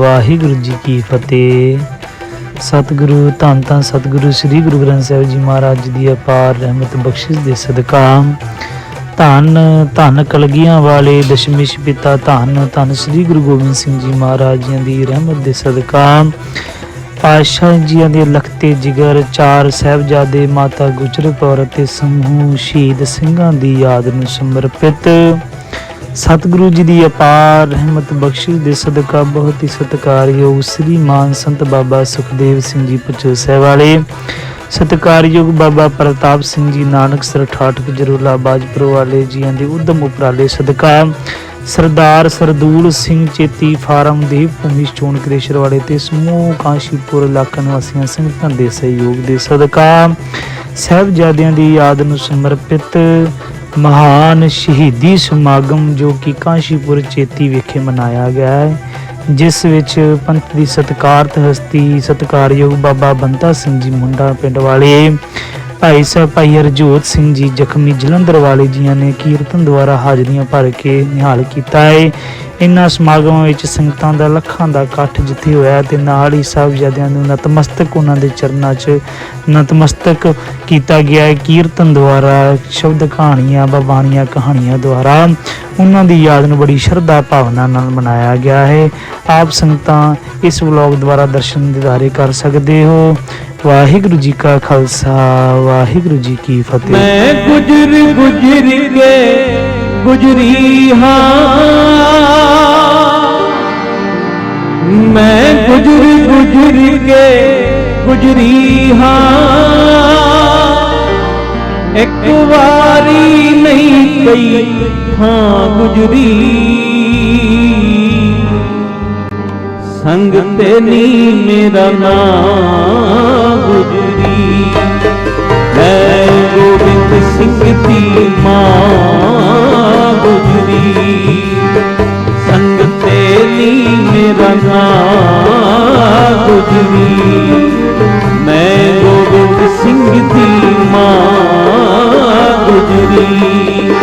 ਵਾਹਿਗੁਰੂ ਜੀ ਕੀ ਫਤਿਹ। ਸਤਿਗੁਰੂ, ਧੰਨ ਧੰਨ ਸਤਿਗੁਰੂ ਸ੍ਰੀ ਗੁਰੂ ਗ੍ਰੰਥ ਸਾਹਿਬ ਜੀ ਮਹਾਰਾਜ ਦੀ ਅਪਾਰ ਰਹਿਮਤ ਬਖਸ਼ਿਸ਼ ਦੇ ਸਦਕਾ। ਧੰਨ ਧੰਨ ਕਲਗੀਆਂ ਵਾਲੇ ਦਸ਼ਮੇਸ਼ ਪਿਤਾ, ਧੰਨ ਧੰਨ ਸ੍ਰੀ ਗੁਰੂ ਗੋਬਿੰਦ ਸਿੰਘ ਜੀ ਮਹਾਰਾਜ ਜੀ ਦੀ ਰਹਿਮਤ ਦੇ ਸਦਕਾ। ਪਾਤਸ਼ਾਹ ਜੀਆਂ ਦੇ ਲਖਤੇ ਜਿਗਰ, ਚਾਰ ਸਾਹਿਬਜ਼ਾਦੇ ਮਾਤਾ ਗੁਜਰ ਕੌਰ ਅਤੇ ਸਮੂਹ ਸ਼ਹੀਦ ਸਿੰਘਾਂ ਦੀ ਯਾਦ ਨੂੰ ਸਮਰਪਿਤ। ਸਤਿਗੁਰੂ ਜੀ ਦੀ ਅਪਾਰ ਰਹਿਮਤ ਬਖਸ਼ਿਸ਼ ਦੇ ਸਦਕਾ ਬਹੁਤ ਹੀ ਸਤਿਕਾਰਯੋਗ ਸ੍ਰੀ ਮਾਨ ਸੰਤ ਬਾਬਾ ਸੁਖਦੇਵ ਸਿੰਘ ਜੀ ਪਚੋ ਸਾਹਿਬ ਵਾਲੇ ਸਤਿਕਾਰਯੋਗ ਬਾਬਾ ਪ੍ਰਤਾਪ ਸਿੰਘ ਜੀ ਨਾਨਕਸਰ ਠਾਠਕ ਜਰੂਲਾ ਬਾਜਪੁਰ ਵਾਲੇ ਜੀਆਂ ਦੇ ਉਦਮ ਉਪਰਾਲੇ ਸਦਕਾ। ਸਰਦਾਰ ਸਰਦੂਲ ਸਿੰਘ ਚੇਤੀ ਫਾਰਮ ਦੇ ਭੂਮੀ ਚੋਣ ਕ੍ਰੇਸ਼ਰ ਵਾਲੇ ਤੇ ਸਮੂਹ ਕਾਸ਼ੀਪੁਰ ਇਲਾਕਾ ਨਿਵਾਸੀਆਂ ਸੰਗਤਾਂ ਦੇ ਸਹਿਯੋਗ ਦੇ ਸਦਕਾ। ਸਾਹਿਬਜ਼ਾਦਿਆਂ ਦੀ ਯਾਦ ਨੂੰ ਸਮਰਪਿਤ ਮਹਾਨ ਸ਼ਹੀਦੀ ਸਮਾਗਮ ਜੋ ਕਿ ਕਾਸ਼ੀਪੁਰ ਚੇਤੀ ਵਿਖੇ ਮਨਾਇਆ ਗਿਆ ਹੈ, ਜਿਸ ਵਿੱਚ ਪੰਥ ਦੀ ਸਤਿਕਾਰਤ ਹਸਤੀ ਸਤਿਕਾਰਯੋਗ ਬਾਬਾ ਬੰਤਾ ਸਿੰਘ ਜੀ ਮੁੰਡਾ ਪਿੰਡ ਵਾਲੇ ਭਾਈ ਸਾਹਿਬ ਭਾਈ ਹਰਜੋਤ ਸਿੰਘ ਜੀ ਜ਼ਖਮੀ ਜਲੰਧਰ ਵਾਲੇ ਜੀਆਂ ਨੇ ਕੀਰਤਨ ਦੁਆਰਾ ਹਾਜ਼ਰੀਆਂ ਭਰ ਕੇ ਨਿਹਾਲ ਕੀਤਾ ਹੈ। ਇਨ੍ਹਾਂ ਸਮਾਗਮਾਂ ਵਿੱਚ ਸੰਗਤਾਂ ਦਾ ਲੱਖਾਂ ਦਾ ਇਕੱਠ ਜਿੱਥੇ ਹੋਇਆ ਤੇ ਨਾਲ ਹੀ ਸਾਹਿਬਜ਼ਾਦਿਆਂ ਨੂੰ ਨਤਮਸਤਕ ਉਹਨਾਂ ਦੇ ਚਰਨਾਂ 'ਚ ਨਤਮਸਤਕ ਕੀਤਾ ਗਿਆ ਹੈ। ਕੀਰਤਨ ਦੁਆਰਾ, ਸ਼ਬਦ ਕਹਾਣੀਆਂ, ਬਾਬਾਣੀਆਂ ਕਹਾਣੀਆਂ ਦੁਆਰਾ ਉਹਨਾਂ ਦੀ ਯਾਦ ਨੂੰ ਬੜੀ ਸ਼ਰਧਾ ਭਾਵਨਾ ਨਾਲ ਮਨਾਇਆ ਗਿਆ ਹੈ। ਆਪ ਸੰਗਤਾਂ ਇਸ ਵਲੌਗ ਦੁਆਰਾ ਦਰਸ਼ਨ ਦਿਦਾਰੇ ਕਰ ਸਕਦੇ ਹੋ। ਵਾਹਿਗੁਰੂ ਜੀ ਕਾ ਖਾਲਸਾ, ਵਾਹਿਗੁਰੂ ਜੀ ਕੀ ਫਤਿਹ। ਮੈਂ ਗੁਜਰ ਗੁਜਰ ਕੇ ਗੁਜਰੀ ਹਾਂ। ਗੁਜਰ ਗੁਜਰ ਕੇ ਗੁਜਰੀ ਹਾਂ। ਇੱਕ ਵਾਰੀ ਨਹੀਂ ਕਈ ਹਾਂ ਗੁਜਰੀ। ਸੰਗ ਤੇ ਨੀ ਮੇਰਾ ਨਾਮ ਗੁਜਰੀ। ਮੈਂ ਗੋਬਿੰਦ ਸਿੰਘ ਦੀ ਮਾਂ ਮੈਂ ਗੋਬਿੰਦ ਸਿੰਘ ਦੀ ਮਾਂ ਗੁਜਰੀ।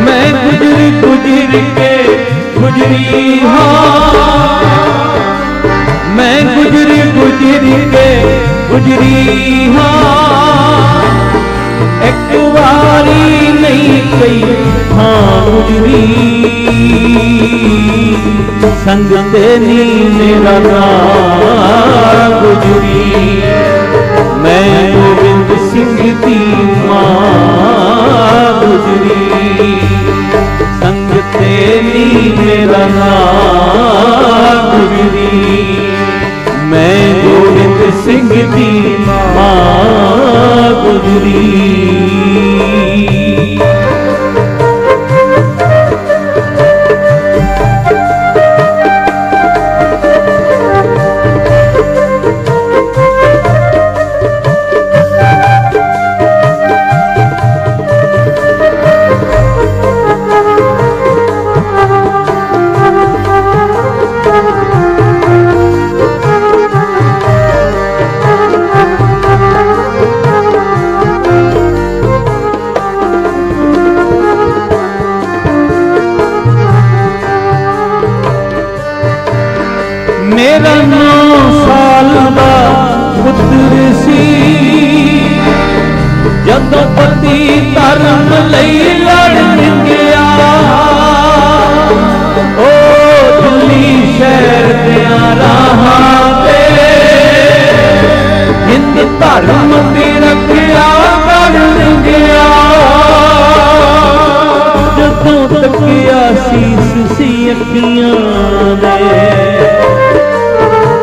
ਮੈਂ ਗੁਜਰ ਗੁਜਰ ਕੇ ਗੁਜਰੀ ਹਾਂ। ਮੈਂ ਗੁਜਰ ਗੁਜਰ ਕੇ ਗੁਜਰੀ ਹਾਂ। ਇੱਕ ਵਾਰੀ ਨਹੀਂ ਕਈ ਹਾਂ ਗੁਜਰੀ। ਸੰਗ ਤੇ ਨੀ ਮੇਰਾ ਨਾਮ ਗੁਜਰੀ ਮੈਂ ਗੋਬਿੰਦ ਸਿੰਘ ਦੀ ਮਾਂ ਗੁਜਰੀ। ਸੰਗ ਤੇ ਨੀ ਮੇਰਾ ਨਾਮ ਮੇਰਾ ਨੌ ਸਾਲ ਦਾ ਪੁੱਤਰ ਸੀ। ਜਦੋਂ ਪਤੀ ਧਰਮ ਲਈ ਲੜਨ ਗਿਆ ਓ ਦਿੱਲੀ ਸ਼ਹਿਰ ਦਿਆਂ ਰਾਹਾਂ ਤੇ ਹਿੰਦ ਧਰਮ ਦੀ ਰੱਖਿਆ ਕਰਨ ਗਿਆ। ਜਦੋਂ ਤੱਕਿਆ ਸੀਸ ਸੀ ਅੱਖੀਆਂ